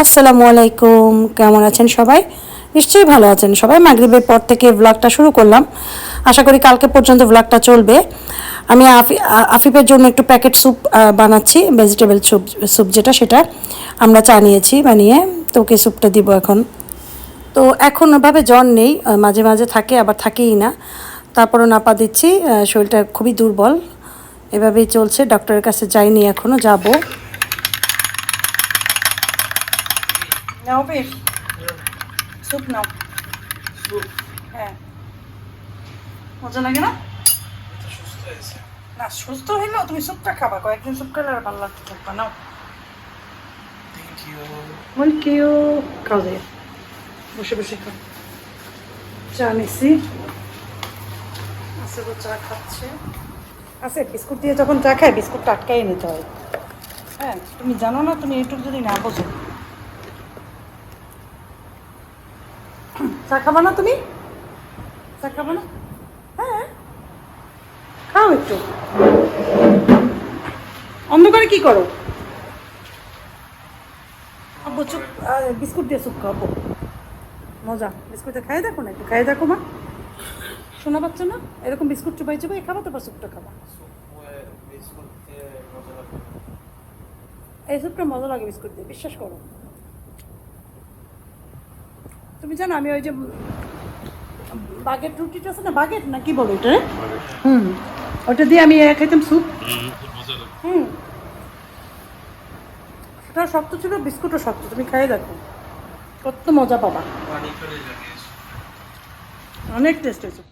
আসসালামু আলাইকুম, কেমন আছেন সবাই? নিশ্চয়ই ভালো আছেন সবাই। মাগরিবের পর থেকে ব্লগটা শুরু করলাম। আশা করি কালকে পর্যন্ত ব্লগটা চলবে। আমি আফি, আফিফের জন্য একটু প্যাকেট স্যুপ বানাচ্ছি ভেজিটেবল স্যুপ স্যুপ যেটা সেটা আমরা চা নিয়েছি বানিয়ে। তো ওকে স্যুপটা দিব এখন। তো এখন ওভাবে জ্বর নেই মাঝে মাঝে থাকে, আবার থাকেই না। তারপরও নাপা দিচ্ছি শরীরটা খুবই দুর্বল। এভাবেই চলছে ডক্টরের কাছে যাইনি এখনও যাব। নাও বেশ স্যুপ নাও হ্যাঁ মজা লাগে না না সুস্থ হইলেও তুমি স্যুপটা খাবা কয়েকদিন স্যুপ খেলে আর ভালো লাগতে থাকবা নাও থ্যাংক ইউ খাও দিয়ে বসে বসে খাও চা নিছি আছে তো চা খাচ্ছে আছে বিস্কুট দিয়ে যখন চা খায় বিস্কুট টাটকাই নিতে হয় হ্যাঁ তুমি জানো না তুমি এইটুকু যদি না বোঝো চা খাবা না তুমি? চা খাবা না? হ্যাঁ। খাও একটু। অন্ধকারে কি করো? আব্বু চুপ বিস্কুট দিয়ে চুপ খাব মজা। বিস্কুটে খাই দেখো না একটু? খাই দেখো মা। শোনা পাচ্ছ না? এরকম বিস্কুট চুপাই চুপাই খাবা তারপর স্যুপটা খাবা। এই স্যুপটা মজা লাগে বিস্কুট দিয়ে বিশ্বাস করো। তুমি জানো আমি ওই যে বাগেট রুটিটা আছে না বাগেট না কি বলো এটা হুম ওটা দিয়ে আমি এ খাইতাম স্যুপ। হুম সেটাও শক্ত ছিল বিস্কুটও শক্ত তুমি খাই দেখো। কত মজা পাবা। অনেক টেস্ট হয়েছে।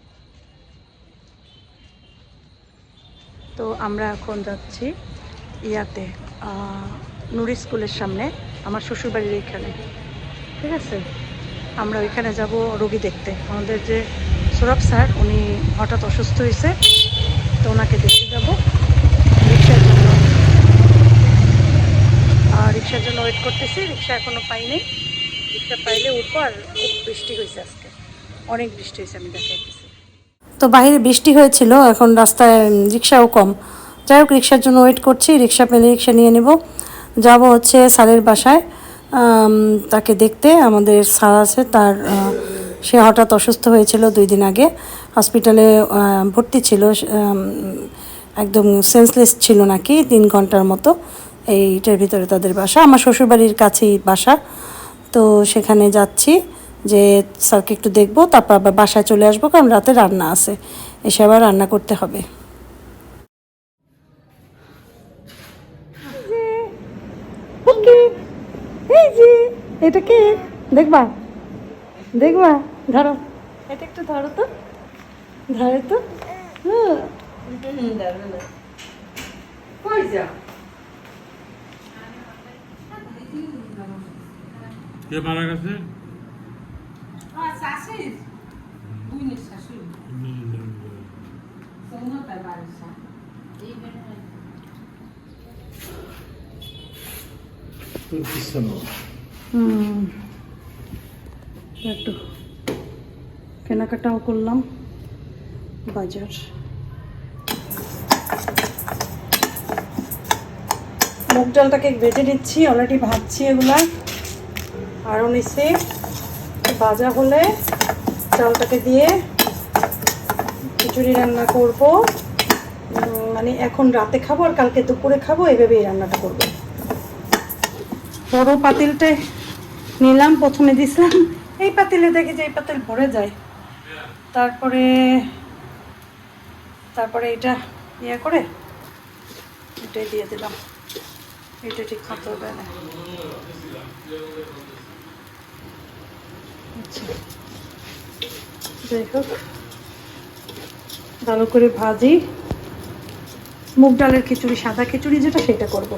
তো আমরা এখন যাচ্ছি ইয়াতে নুরি স্কুলের সামনে আমার শ্বশুরবাড়ির এইখানে। ঠিক আছে? আমরা ওইখানে যাব রোগী দেখতে। আমাদের যে সৌরভ স্যার, উনি হঠাৎ অসুস্থ হয়েছে, তো ওনাকে দেখতে যাব। রিক্সার জন্য। আর রিক্সার জন্য ওয়েট করতেছি, রিক্সা এখনও পাইনি। রিক্সা পাইলে উঠবো আর খুব বৃষ্টি হয়েছে আজকে। অনেক বৃষ্টি হয়েছে, আমি দেখাইতেছি। তো বাইরে বৃষ্টি হয়েছিল, এখন রাস্তায় রিক্সাও কম। যাই হোক, রিক্সার জন্য ওয়েট করছি, রিক্সা পেলে রিক্সা নিয়ে নেব। যাব হচ্ছে স্যারের বাসায়। তাকে দেখতে আমাদের স্যার আছে, তার সে হঠাৎ অসুস্থ হয়েছিল দুই দিন আগে। হসপিটালে ভর্তি ছিল একদম সেন্সলেস ছিল নাকি, তিন ঘণ্টার মতো। এইটার ভিতরে তাদের বাসা। আমার শ্বশুরবাড়ির কাছেই বাসা। তো সেখানে যাচ্ছি যে, স্যারকে একটু দেখব, তারপর আবার বাসায় চলে আসব, কারণ রাতে রান্না আছে। এসে আবার রান্না করতে হবে। ওকে এই যে এটা কে? দেখবা? দেখবা? ধরো। এটা একটু ধরো তো। ধরো তো। হ্যাঁ। কে মারা গেছে? হুম কেনাকাটাও করলাম। বাজার। মুগ ডালটাকে ভেজে নিচ্ছি অলরেডি ভাজছি এগুলা। আরও নিচ্ছি ভাজা হলে চালটাকে দিয়ে খিচুড়ি রান্না করব। মানে এখন রাতে খাব আর কালকে দুপুরে খাব এইভাবে এই রান্নাটা করব। বড় পাতিলটা নিলাম, প্রথমে দিছিলাম। এই পাতিলে দেখি যে এই পাতিল ভরে যায়। তারপরে তারপরে এটা ইয়ে করে এটাই দিয়ে দিলাম। এটা ঠিক মতো না। আচ্ছা যাই হোক, ভালো করে ভাজি। মুগ ডালের খিচুড়ি, সাদা খিচুড়ি যেটা, সেটা করব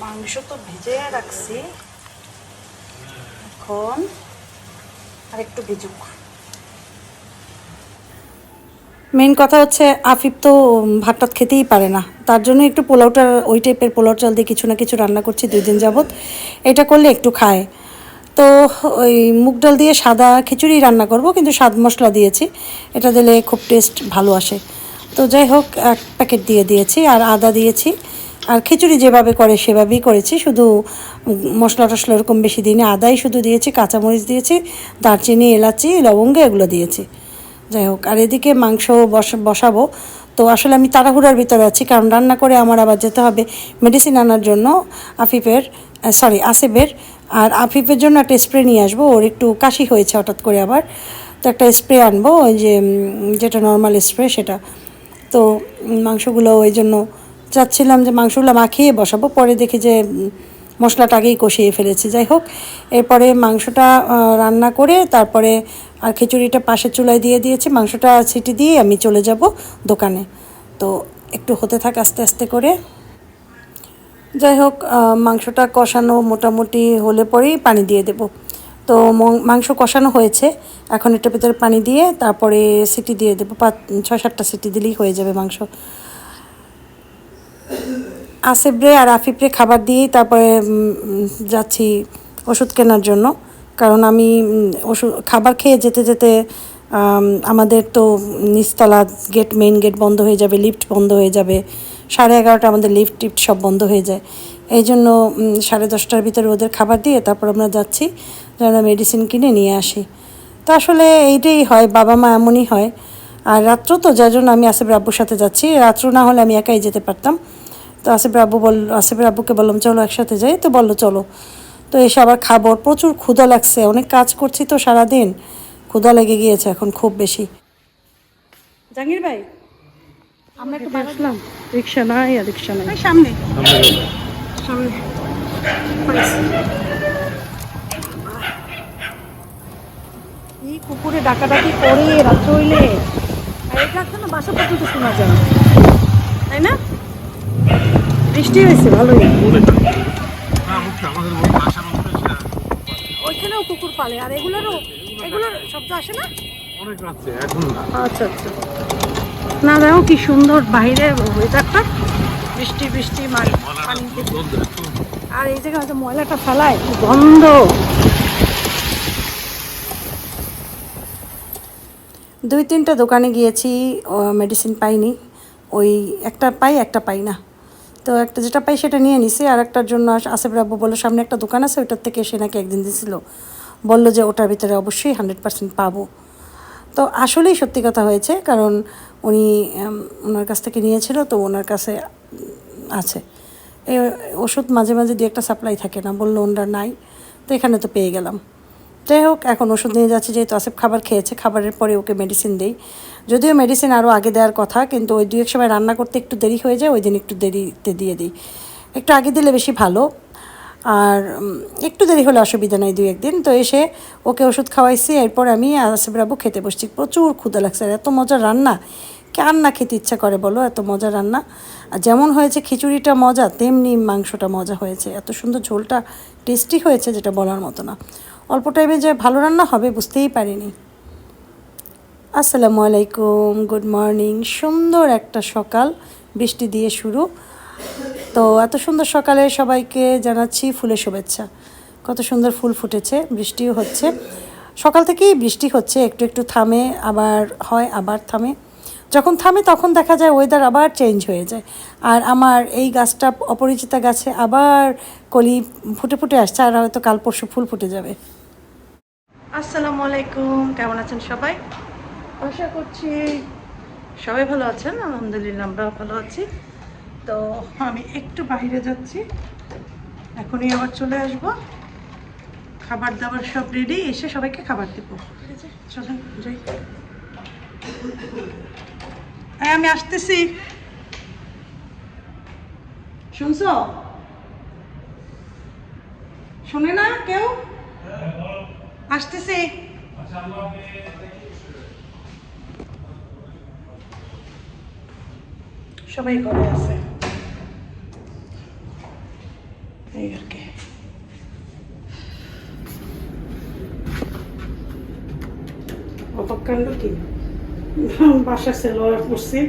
মাংস তো ভেজে রাখছি এখন মেইন কথা হচ্ছে, আফিফ তো ভাত টাত খেতেই পারে না। তার জন্য একটু পোলাওটা, ওই টাইপের পোলাও চাল দিয়ে কিছু না কিছু রান্না করছি দুই দিন যাবৎ। এটা করলে একটু খায়। তো, ওই মুগ ডাল দিয়ে সাদা খিচুড়ি রান্না করব, কিন্তু স্বাদ মশলা দিয়েছি। এটা দিলে খুব টেস্ট ভালো আসে। তো যাই হোক, এক প্যাকেট দিয়ে দিয়েছি, আর আদা দিয়েছি। আর খিচুড়ি যেভাবে করে, সেভাবেই করেছি। শুধু মশলা টশলা এরকম বেশি দিনে আদাই শুধু দিয়েছি, কাঁচামরিচ দিয়েছি, দারচিনি, এলাচি, লবঙ্গ, এগুলো দিয়েছি। যাই হোক, আর এদিকে মাংস বস- বসাবো। তো আসলে আমি তাড়াহুড়ার ভিতরে আছি, কারণ রান্না করে আমার আবার যেতে হবে মেডিসিন আনার জন্য আফিফের সরি আসিফের। আর আফিফের জন্য একটা স্প্রে নিয়ে আসব, ওর একটু কাশি হয়েছে হঠাৎ করে আবার। তো একটা স্প্রে আনব, ওই যে যেটা নর্মাল স্প্রে সেটা। তো মাংসগুলো ওই জন্য চাচ্ছিলাম যে মাংসগুলো মাখিয়ে বসাবো, পরে দেখি যে উম, মশলাটা আগেই কষিয়ে ফেলেছি। যাই হোক এরপরে মাংসটা রান্না করে তারপরে আর খিচুড়িটা পাশের চুলায় দিয়ে দিয়েছি। মাংসটা সিটি দিয়ে আমি চলে যাব দোকানে। তো একটু হতে থাক আস্তে আস্তে করে। যাই হোক মাংসটা কষানো মোটামুটি হলে পরেই পানি দিয়ে দেব। তো মাংস কষানো হয়েছে। এখন এটার ভিতরে পানি দিয়ে তারপরে সিটি দিয়ে দেবো। পাঁচ ছয় সাতটা সিটি দিলেই হয়ে যাবে মাংস। আসেবরে আর আফিফরে খাবার দিয়েই তারপরে যাচ্ছি ওষুধ কেনার জন্য। কারণ আমি ওষুধ, খাবার খেয়ে যেতে যেতে আমাদের তো নিচতলা গেট মেইন গেট বন্ধ হয়ে যাবে লিফট বন্ধ হয়ে যাবে। সাড়ে এগারোটা আমাদের লিফট টিফট সব বন্ধ হয়ে যায়। এই জন্য সাড়ে দশটার ভিতরে ওদের খাবার দিয়ে তারপর আমরা যাচ্ছি যেন মেডিসিন কিনে নিয়ে আসি। তো আসলে এইটাই হয়, বাবা মা এমনই হয়। আর রাত্র তো, যার জন্য আমি আসিফ রাব্বুর সাথে যাচ্ছি। রাত্র না হলে আমি একাই যেতে পারতাম। তো আসিফ রাব্বু বল আসিফ আব্বুকে বললাম চলো একসাথে যাই। তো বলল চলো। তো এসে আবার খাব। প্রচুর ক্ষুধা লাগছে। অনেক কাজ করছি তো সারাদিন। ক্ষুধা লেগে গিয়েছে এখন খুব বেশি। জাহাঙ্গীর ভাই আমরা একটু আসলাম রিক্সা নাই আর রিক্সা নাই। সামনে। সামনে এই কুকুরে ডাকাডাকি করে রাত্র হইলে। আর এটা না বাসা পর্যন্ত শোনা যায় তাই না? বৃষ্টি হয়েছে ভালোই। ওইখানেও কুকুর পালে আর এগুলোরও এগুলোর শব্দ আসে না? আচ্ছা আচ্ছা। না দেখো কি সুন্দর বাইরে ওয়েদারটা। বৃষ্টি বৃষ্টি। আর এই জায়গায় হয়তো ময়লাটা ফেলায় গন্ধ। দুই তিনটা দোকানে গিয়েছি মেডিসিন পাইনি। ওই একটা পাই একটা পাই না। তো একটা যেটা পাই সেটা নিয়ে নিছি, আর একটার জন্য আস- আসিফ রাব্বু বলল, সামনে একটা দোকান আছে ওটার থেকে সে নাকি একদিন দিছিল। বলল যে, ওটার ভিতরে অবশ্যই হান্ড্রেড পার্সেন্ট পাবো। তো আসলেই সত্যি কথা হয়েছে, কারণ উনি ওনার কাছ থেকে নিয়েছিল, তো ওনার কাছে আছে। এই ওষুধ মাঝে মাঝে দিয়ে একটা সাপ্লাই থাকে না, বলল, ওনার নাই। তো এখানে তো পেয়ে গেলাম। যাই হোক, এখন ওষুধ নিয়ে যাচ্ছি, যেহেতু আসিফ খাবার খেয়েছে, খাবারের পরে ওকে মেডিসিন দেই। যদিও মেডিসিন আরও আগে দেওয়ার কথা, কিন্তু ওই দু এক সময় রান্না করতে একটু দেরি হয়ে যায় ওই দিন একটু দেরিতে দিয়ে দিই। একটু আগে দিলে বেশি ভালো, আর একটু দেরি হলে অসুবিধা নেই দুই একদিন তো এসে ওকে ওষুধ খাওয়াইছি, এরপর আমি আসিফ রাবু খেতে বসছি। প্রচুর ক্ষুদা লাগছে এত মজার রান্না কার না খেতে ইচ্ছা করে বলো, এত মজার রান্না। আর যেমন হয়েছে খিচুড়িটা মজা, তেমনি মাংসটা মজা হয়েছে। এত সুন্দর ঝোলটা টেস্টি হয়েছে, যেটা বলার মতো না। অল্প টাইমে যে ভালো রান্না হবে বুঝতেই পারিনি। আসসালামু আলাইকুম গুড মর্নিং সুন্দর একটা সকাল, বৃষ্টি দিয়ে শুরু। তো এত সুন্দর সকালে সবাইকে জানাচ্ছি ফুলের শুভেচ্ছা। কত সুন্দর ফুল ফুটেছে, বৃষ্টিও হচ্ছে। সকাল থেকেই বৃষ্টি হচ্ছে, একটু একটু থামে, আবার হয়, আবার থামে। যখন থামে তখন দেখা যায় ওয়েদার আবার চেঞ্জ হয়ে যায়। আর আমার এই গাছটা অপরিচিতা গাছে আবার কলি ফুটে ফুটে আসছে, আর হয়তো কাল পরশু ফুল ফুটে যাবে। আসসালামু আলাইকুম কেমন আছেন সবাই? আশা করছি সবাই ভালো আছেন, আলহামদুলিল্লাহ আমরাও ভালো আছি। তো আমি একটু বাইরে যাচ্ছি, এখনই আবার চলে আসব। খাবার দাবার সব রেডি এসে সবাইকে খাবার দেব। ঠিক আছে চলেন, যাই। হ্যাঁ আমি আসতেছি। শুনছো? শোনে না কেউ? আসতেছি। সবাই ঘরে আছে। এই আর কি। অবাক কি? বাসার সেলোয়ার পরছি।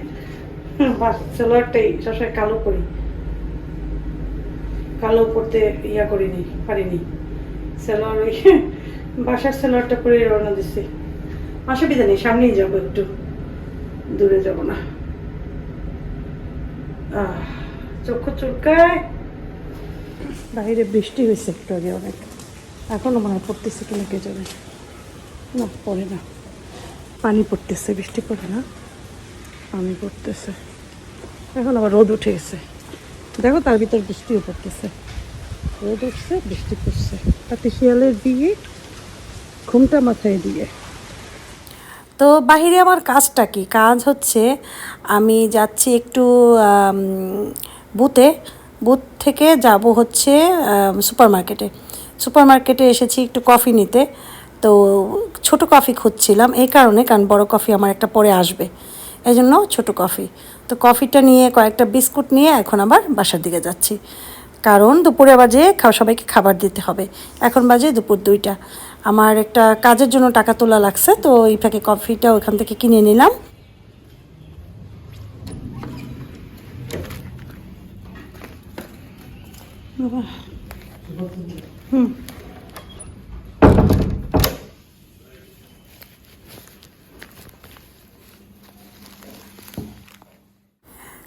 সেলোয়ারটাই সবসময় কালো করি। কালো পরতে ইয়া করিনি, পারিনি। সেলোয়ার বাসার সেলোয়ারটা পরে রওনা দিছি। অসুবিধা নেই সামনেই যাব একটু। দূরে যাব না। চক্ষু চুলকায়। বাইরে বৃষ্টি হয়েছে একটু আগে অনেক। এখনও মনে হয় পড়তেছে কিনা কে যাবে না, পড়ে না। পানি পড়তেছে, বৃষ্টি পড়ে না। পানি পড়তেছে। এখন আবার রোদ উঠে গেছে। দেখো তার ভিতর বৃষ্টিও পড়তেছে। রোদ উঠছে, বৃষ্টি পড়ছে। তাতে শিয়ালের দিয়ে ঘুমটা মাথায় দিয়ে। তো বাহিরে আমার কাজটা কি? কাজ হচ্ছে আমি যাচ্ছি একটু বুথে। বুথ থেকে যাব হচ্ছে সুপার মার্কেটে সুপার মার্কেটে এসেছি একটু কফি নিতে। তো ছোট কফি খুঁজছিলাম, এই কারণে, কারণ বড় কফি আমার একটা পরে আসবে। এই জন্য ছোটো কফি। তো কফিটা নিয়ে কয়েকটা বিস্কুট নিয়ে এখন আবার বাসার দিকে যাচ্ছি। কারণ দুপুরে বাজে সবাইকে খাবার দিতে হবে। এখন বাজে দুপুর দুইটা। আমার একটা কাজের জন্য টাকা তোলা লাগছে, তো এই ফাঁকে কফিটা ওখান থেকে কিনে নিলাম। হুম।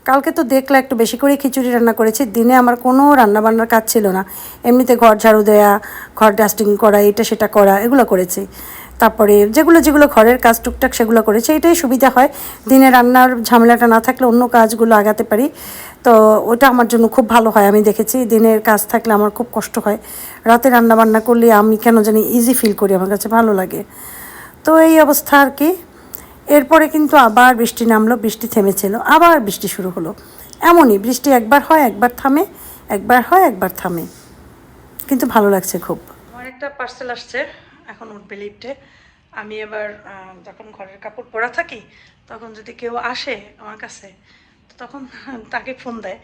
কালকে তো দেখলে একটু বেশি করে খিচুড়ি রান্না করেছি। দিনে আমার কোনো রান্না বান্নার কাজ ছিল না। এমনিতে ঘর ঝাড়ু দেয়া, ঘর ডাস্টিং করা, এটা সেটা করা, এগুলো করেছি। তারপরে যেগুলো যেগুলো ঘরের কাজ টুকটাক সেগুলো করেছি। এটাই সুবিধা হয়। দিনে রান্নার ঝামেলাটা না থাকলে অন্য কাজগুলো আগাতে পারি। তো ওটা আমার জন্য খুব ভালো হয়, আমি দেখেছি। দিনের কাজ থাকলে আমার খুব কষ্ট হয়। রাতে রান্না বান্না করলে আমি কেন জানি ইজি ফিল করি, আমার কাছে ভালো লাগে। তো এই অবস্থা আর কি। এরপরে কিন্তু আবার বৃষ্টি নামলো, বৃষ্টি থেমেছিল, আবার বৃষ্টি শুরু হলো। এমনই বৃষ্টি একবার হয়, একবার থামে, একবার হয়, একবার থামে। কিন্তু ভালো লাগছে খুব। আমার একটা পার্সেল আসছে, এখন উঠবে লিফটে আমি এবার যখন ঘরের কাপড় পরা থাকি, তখন যদি কেউ আসে আমার কাছে তখন তাকে ফোন দেয়।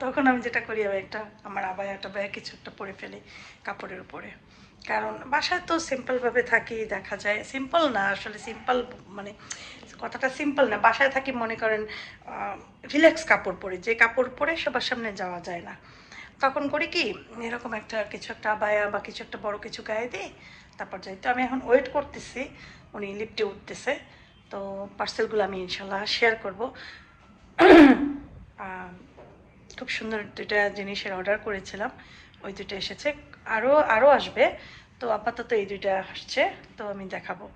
তখন আমি যেটা করি, আমি একটা আমার আবায়া টাবায়া কিছু একটা পরে ফেলি কাপড়ের উপরে। কারণ বাসায় তো সিম্পলভাবে থাকি, দেখা যায়। সিম্পল না, আসলে সিম্পল মানে কথাটা সিম্পল না। বাসায় থাকি, মনে করেন রিল্যাক্স কাপড় পরে। যে কাপড় পরে সবার সামনে যাওয়া যায় না। তখন করি কি, এরকম একটা, কিছু একটা আবায়া বা কিছু একটা বড় কিছু গায়ে দিই, তারপর যাই। তো আমি এখন ওয়েট করতেছি, উনি লিফটে উঠতেছে। তো পার্সেলগুলো আমি ইনশাল্লাহ শেয়ার করব। খুব সুন্দর দুইটা জিনিসের অর্ডার করেছিলাম। ওই দুটো এসেছে। আরও আরও আসবে। তো আপাতত এই দুইটা আসছে। তো আমি দেখাবো।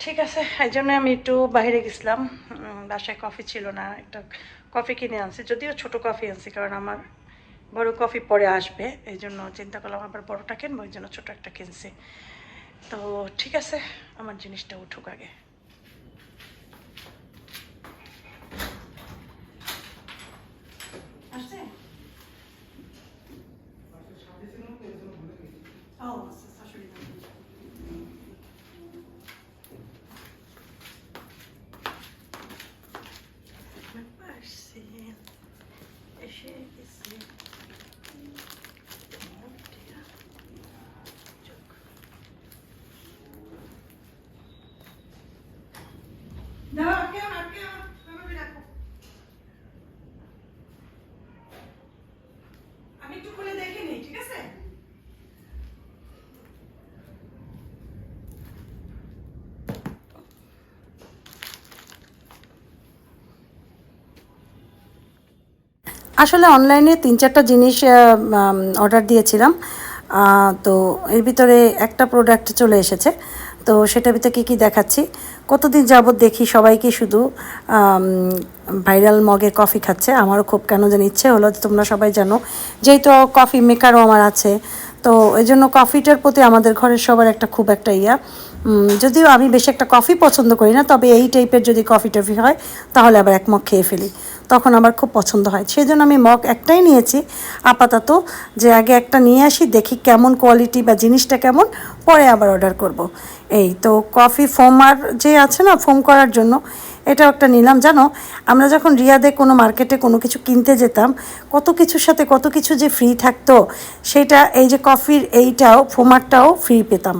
ঠিক আছে, এই জন্য আমি একটু বাইরে গেছিলাম। বাসায় কফি ছিল না। একটা কফি কিনে আনছি। যদিও ছোট কফি আনছি, কারণ আমার বড় কফি পরে আসবে। এই জন্য চিন্তা করলাম, আবার বড়টা কিনবো। ওই জন্য ছোট একটা কিনছি। তো ঠিক আছে, আমার জিনিসটা উঠুক আগে। আসলে অনলাইনে তিন চারটা জিনিস অর্ডার দিয়েছিলাম। তো এর ভিতরে একটা প্রোডাক্ট চলে এসেছে। তো সেটার ভিতরে কী কী দেখাচ্ছি? কতদিন যাবৎ দেখি সবাইকে শুধু ভাইরাল মগে কফি খাচ্ছে। আমারও খুব কেন জানি ইচ্ছে হলো তোমরা সবাই জানো। যেহেতু কফি মেকারও আমার আছে, তো এই জন্য কফিটার প্রতি আমাদের ঘরের সবার একটা খুব একটা ইয়া। যদিও আমি বেশি একটা কফি পছন্দ করি না, তবে এই টাইপের যদি কফি টফি হয়, তাহলে আবার এক মগ খেয়ে ফেলি। তখন আমার খুব পছন্দ হয়। সেই জন্য আমি মগ একটাই নিয়েছি। আপাতত যে আগে একটা নিয়ে আসি, দেখি কেমন কোয়ালিটি বা জিনিসটা কেমন, পরে আবার অর্ডার করব। এই তো কফি ফোমার যে আছে না ফোম করার জন্য, এটাও একটা নিলাম। জানো, আমরা যখন রিয়াদে কোনো মার্কেটে কোনো কিছু কিনতে যেতাম, কত কিছুর সাথে কত কিছু যে ফ্রি থাকতো, সেটা এই যে কফির এইটাও ফোমারটাও ফ্রি পেতাম।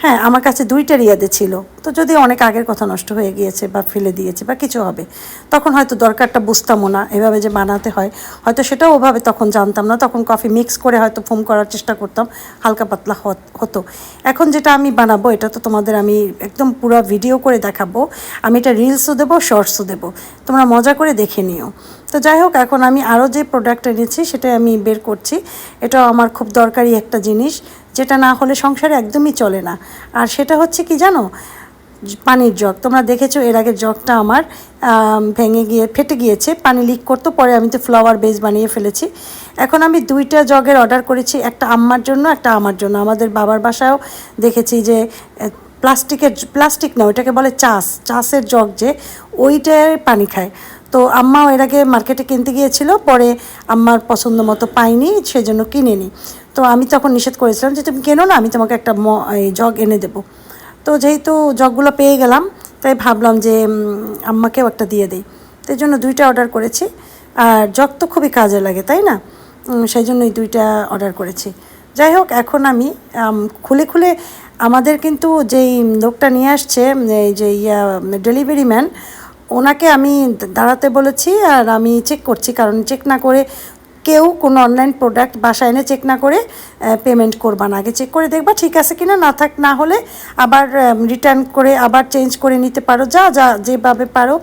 হ্যাঁ আমার কাছে দুইটা রিয়াদে ছিল। তো যদি অনেক আগের কথা নষ্ট হয়ে গিয়েছে বা ফেলে দিয়েছে বা কিছু হবে, তখন হয়তো দরকারটা বুঝতামও না এভাবে যে বানাতে হয়। হয়তো সেটাও ওভাবে তখন জানতাম না। তখন কফি মিক্স করে হয়তো ফোম করার চেষ্টা করতাম, হালকা পাতলা হত- এখন যেটা আমি বানাবো, এটা তো তোমাদের আমি একদম পুরো ভিডিও করে দেখাবো। আমি এটা রিলসও দেবো শর্টসও দেবো। তোমরা মজা করে দেখে নিও। তো যাই হোক, এখন আমি আরও যে প্রোডাক্ট এনেছি, সেটাই আমি বের করছি। এটাও আমার খুব দরকারি একটা জিনিস। যেটা না হলে সংসারে একদমই চলে না। আর সেটা হচ্ছে কি জানো? পানির জগ। তোমরা দেখেছ এর আগে জগটা আমার ভেঙে গিয়ে, ফেটে গিয়েছে। পানি লিক করতো, পরে আমি তো ফ্লাওয়ার বেস বানিয়ে ফেলেছি। এখন আমি দুইটা জগের অর্ডার করেছি, একটা আম্মার জন্য, একটা আমার জন্য। আমাদের বাবার বাসায়ও দেখেছি যে প্লাস্টিকের, প্লাস্টিক না, ওইটাকে বলে চাষ। চাষের জগ যে, ওইটার পানি খায়। তো আম্মাও এর আগে মার্কেটে কিনতে গিয়েছিল, পরে আম্মার পছন্দ মতো পাইনি সেজন্য কিনেনি। তো আমি তখন নিষেধ করেছিলাম যে তুমি কেনো না, আমি তোমাকে একটা জগ এনে দেবো। তো যেহেতু জগগুলো পেয়ে গেলাম, তাই ভাবলাম যে আম্মাকেও একটা দিয়ে দিই। তো জন্য দুইটা অর্ডার করেছি। আর জগ তো খুবই কাজে লাগে, তাই না? সেই জন্যই দুইটা অর্ডার করেছি। যাই হোক, এখন আমি খুলে খুলে আমাদের কিন্তু যেই লোকটা নিয়ে আসছে এই যে ইয়া ডেলিভারি ম্যান ওনাকে আমি দাঁড়াতে বলেছি আর আমি চেক করছি, কারণ চেক না করে কেউ কোনো অনলাইন প্রোডাক্ট বাসায় এনে চেক না করে পেমেন্ট করবা না। আগে চেক করে দেখবা ঠিক আছে কিনা, না থাক না হলে আবার রিটার্ন করে আবার চেঞ্জ করে নিতে পারো। যা যা, যেভাবে পারো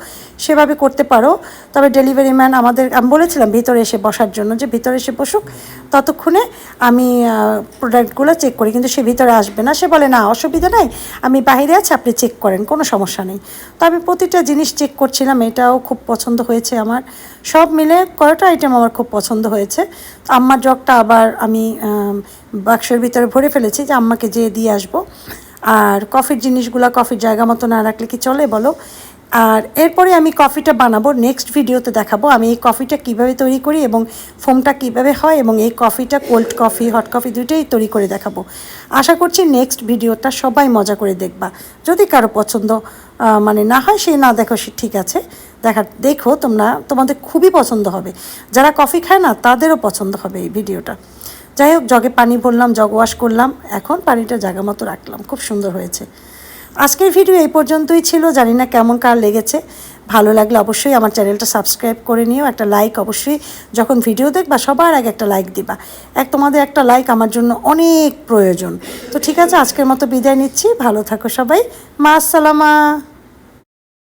সেভাবে করতে পারো। তবে ডেলিভারি ম্যান আমাদের, আমি বলেছিলাম ভিতরে এসে বসার জন্য যে ভিতরে এসে বসুক। ততক্ষণে আমি প্রোডাক্টগুলো চেক করি, কিন্তু সে ভিতরে আসবে না। সে বলে, না, অসুবিধা নাই, আমি বাইরে আছি, আপনি চেক করেন, কোনো সমস্যা নেই। তো আমি প্রতিটা জিনিস চেক করছিলাম, এটাও খুব পছন্দ হয়েছে আমার। সব মিলে কয়টা আইটেম আমার খুব পছন্দ হয়েছে। তো আম্মার জগটা আবার আমি বাক্সের ভিতরে ভরে ফেলেছি যে আম্মাকে যেয়ে দিয়ে আসব। আর কফির জিনিসগুলো কফির জায়গা মতো না রাখলে কি চলে বলো? আর এরপরে আমি কফিটা বানাবো। নেক্সট ভিডিওতে দেখাবো আমি এই কফিটা কীভাবে তৈরি করি এবং ফোমটা কীভাবে হয় এবং এই কফিটা কোল্ড কফি হট কফি দুইটাই তৈরি করে দেখাবো। আশা করছি নেক্সট ভিডিওটা সবাই মজা করে দেখবা। যদি কারও পছন্দ মানে না হয় সে না দেখো, সে ঠিক আছে। দেখা, দেখো তোমরা, তোমাদের খুবই পছন্দ হবে। যারা কফি খায় না, তাদেরও পছন্দ হবে এই ভিডিওটা যাই হোক, জগে পানি ভরলাম, জগ ওয়াশ করলাম। এখন পানিটা জায়গা মতো রাখলাম। খুব সুন্দর হয়েছে। আজকের ভিডিও এই পর্যন্তই ছিল। জানি না কেমন কার লেগেছে। ভালো লাগলে অবশ্যই আমার চ্যানেলটা সাবস্ক্রাইব করে নিও। একটা লাইক অবশ্যই যখন ভিডিও দেখবা, সবার আগে একটা লাইক দিবা। এক তোমাদের একটা লাইক আমার জন্য অনেক প্রয়োজন। তো ঠিক আছে, আজকের মতো বিদায় নিচ্ছি। ভালো থাকো সবাই। মা আসসালামা।